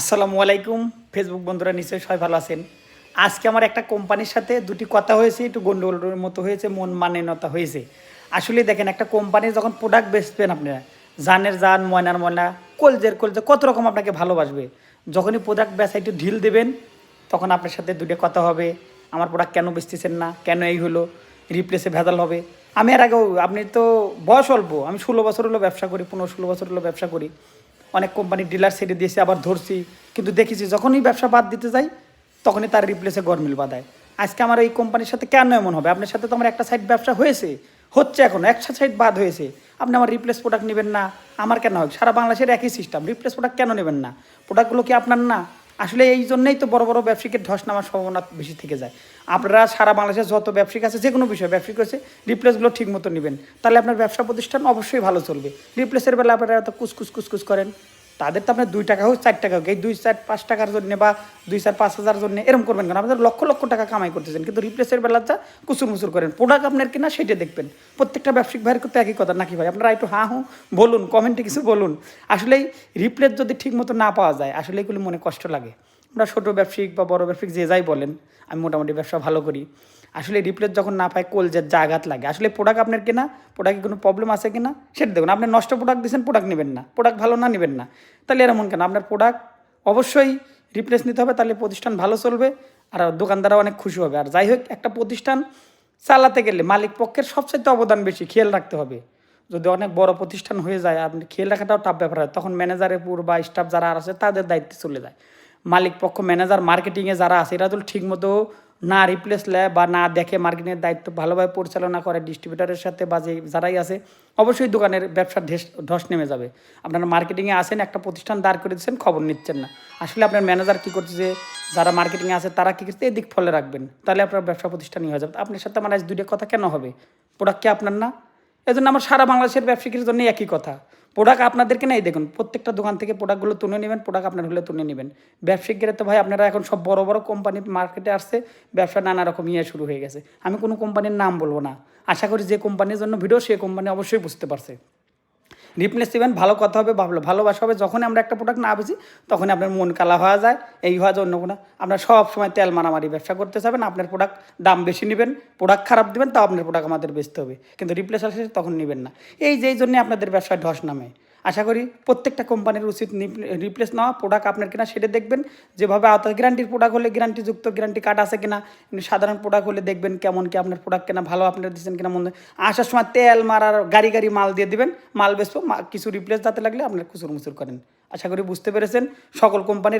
আসসালামু আলাইকুম। ফেসবুক বন্ধুরা নিশ্চয়ই সবাই ভালো আছেন। আজকে আমার একটা কোম্পানির সাথে দুটি কথা হয়েছে, একটু গন্ডগোলের মতো হয়েছে, মন মান্যতা হয়েছে। আসলে দেখেন, একটা কোম্পানির যখন প্রোডাক্ট বেচবেন আপনারা জানের জান, ময়নার ময়না, কলজের কলজে কত রকম আপনাকে ভালোবাসবে। যখনই প্রোডাক্ট বেচা একটু ঢিল দেবেন, তখন আপনার সাথে দুটো কথা হবে, আমার প্রোডাক্ট কেন বেচতেছেন না? কেন এই হলো? রিপ্লেসে ভেজাল হবে? আমি এর আগেও, আপনি তো বয়স অল্প, আমি ষোলো বছর হলো ব্যবসা করি, পনেরো ষোলো বছর হলো ব্যবসা করি। অনেক কোম্পানি ডিলার ছেড়ে দিয়েছে, আবার ধরছি। কিন্তু দেখেছি যখনই ব্যবসা বাদ দিতে যাই, তখনই তার রিপ্লেসে গরমিল বাদায় আজকে আমার এই কোম্পানির সাথে কেন এমন হবে? আপনার সাথে তো আমার একটা সাইড ব্যবসা হয়েছে, হচ্ছে এখন একটা সাইড বাদ হয়েছে। আপনি আমার রিপ্লেস প্রোডাক্ট নেবেন না, আমার কেন হবে? সারা বাংলাদেশের একই সিস্টেম রিপ্লেস প্রোডাক্ট কেন নেবেন না? প্রোডাক্টগুলো কি আপনার না? আসলে এই জন্যই তো বড় বড় ব্যবসায়ীকে ধস নামার সম্ভাবনা বেশি থেকে যায়। আপনারা সারা বাংলাদেশে যত ব্যবসায়িক আছে যে কোনো বিষয় ব্যবসায়িক আছে রিপ্লেসগুলো ঠিক মতো নেবেন। তাহলে আপনার ব্যবসা প্রতিষ্ঠান অবশ্যই ভালো চলবে। রিপ্লেসের বেলা আপনারা এত কুসকুস কুসকুস করেন। তাদের তো আপনার দুই টাকা হোক, চার টাকা হোক, এই দুই চার পাঁচ টাকার জন্য বা দুই চার পাঁচ হাজার জন্য এরকম করবেন কেন? আপনাদের লক্ষ লক্ষ টাকা কামাই করতেছেন, কিন্তু রিপ্লেসের বেলা যা কুসুর মুসুর করেন। প্রোডাক্ট আপনার কিনা সেটা দেখবেন। প্রত্যেকটা ব্যবসায়িক ভাইয়ের করতে একই কথা, নাকি ভাই? আপনারা একটু হাঁ হুঁ বলুন কমেন্টে কিছু বলুন। আসলেই রিপ্লেস যদি ঠিক মতো না পাওয়া যায় আসলে এগুলো মনে কষ্ট লাগে। আমরা ছোটো ব্যবসায়িক বা বড় ব্যবসায়িক যে যাই বলেন, আমি মোটামুটি ব্যবসা ভালো করি। আসলে রিপ্লেস যখন না পায় কলজের যা আঘাত লাগে। আসলে প্রোডাক্ট আপনার কেনা প্রোডাক্টে কোনো প্রবলেম আছে কিনা, সেটা দেখুন। আপনি নষ্ট প্রোডাক্ট দিয়েছেন প্রোডাক্ট নেবেন না। প্রোডাক্ট ভালো না, নেবেন না। তাহলে এরকম কেন? আপনার প্রোডাক্ট অবশ্যই রিপ্লেস নিতে হবে, তাহলে প্রতিষ্ঠান ভালো চলবে আর দোকানদাররা অনেক খুশি হবে। আর যাই হোক, একটা প্রতিষ্ঠান চালাতে গেলে মালিক পক্ষের সবচাইতে অবদান বেশি, খেয়াল রাখতে হবে। যদি অনেক বড় প্রতিষ্ঠান হয়ে যায়, আপনি খেয়াল রাখাটাও টাফ ব্যাপার হয়। তখন ম্যানেজারের পুর বা স্টাফ যারা আর আছে, তাদের দায়িত্বে চলে যায়। মালিক পক্ষ ম্যানেজার মার্কেটিংয়ে যারা আছে, এরা যদি ঠিকমতো না রিপ্লেস নেয় বা না দেখে মার্কেটিংয়ের দায়িত্ব ভালোভাবে পরিচালনা করে ডিস্ট্রিবিউটারের সাথে বা যে যারাই আছে, অবশ্যই দোকানের ব্যবসার ঢেস, ধস নেমে যাবে। আপনারা মার্কেটিংয়ে আসেন, একটা প্রতিষ্ঠান দাঁড় করে দিচ্ছেন, খবর নিচ্ছেন না। আসলে আপনার ম্যানেজার কী করছে যে, যারা মার্কেটিংয়ে আছে, তারা কী করছে, এদিক ফলে রাখবেন। তাহলে আপনার ব্যবসা প্রতিষ্ঠানই হয়ে যাবে। আপনার সাথে আমার আজ দুটো কথা কেন হবে? প্রোডাক্ট কি আপনার না? এজন্য আমার সারা বাংলাদেশের ব্যবসায়ীর জন্য একই কথা। প্রোডাক্ট আপনাদেরকে নেই, দেখুন, প্রত্যেকটা দোকান থেকে প্রোডাক্টগুলো তুলে নেবেন প্রোডাক্ট আপনার হলে তুলে নেবেন। ব্যবসায়িকরা তো ভাই, আপনারা এখন সব বড় বড় কোম্পানি মার্কেটে আসছে, ব্যবসা নানা রকম ইয়ে শুরু হয়ে গেছে। আমি কোনো কোম্পানির নাম বলব না। আশা করি যে কোম্পানির জন্য ভিডিও সেই কোম্পানি অবশ্যই বুঝতে পারছে। রিপ্লেস দেবেন ভালো কথা হবে ভাবলো ভালোবাসা হবে, যখনই আমরা একটা প্রোডাক্ট না বেছি তখনই আপনার মন কালা হওয়া যায়, এই হওয়া যায় অন্য কোনো। আপনার সব সময় তেল মারামারি ব্যবসা করতে চাবেন আপনার প্রোডাক্ট দাম বেশি নেবেন প্রোডাক্ট খারাপ দেবেন, তাও আপনার প্রোডাক্ট আমাদের বেচতে হবে। কিন্তু রিপ্লেস আসলে তখন নেবেন না। এই যেই জন্যে আপনাদের ব্যবসায় ধস নামে। আশা করি প্রত্যেকটা কোম্পানির উচিত রিপ্লেস নেওয়া প্রোডাক্ট আপনার কিনা সেটা দেখবেন। যেভাবে আওতা গ্যারান্টির প্রোডাক্ট হলে গ্যারান্টিযুক্ত গ্যারান্টি কার্ড আছে কিনা সাধারণ প্রোডাক্ট হলে দেখবেন কেমন কি আপনার প্রোডাক্ট কেনা ভালো আপনারা দিচ্ছেন কিনা মন্দ। আসার সময় তেল মারার গাড়ি গাড়ি মাল দিয়ে দেবেন, মাল বেসবো কিছু রিপ্লেস যাতে লাগলে আপনার কুচুর মুচুর করেন। আশা করি বুঝতে পেরেছেন। সকল কোম্পানির